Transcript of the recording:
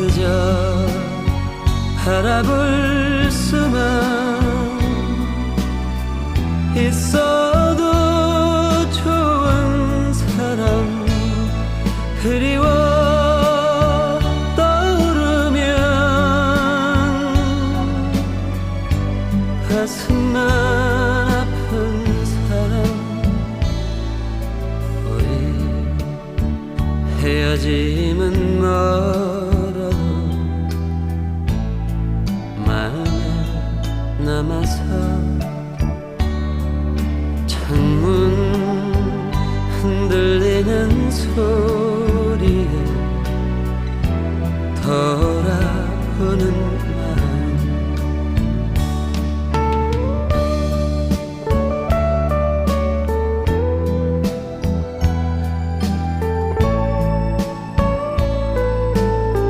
그저 바라볼 수만 있어도 좋은 사람 그리워 떠오르면 가슴만 아픈 사람 우리 헤어짐은 멀 남아서 창문 흔들리는 소리에 돌아오는 말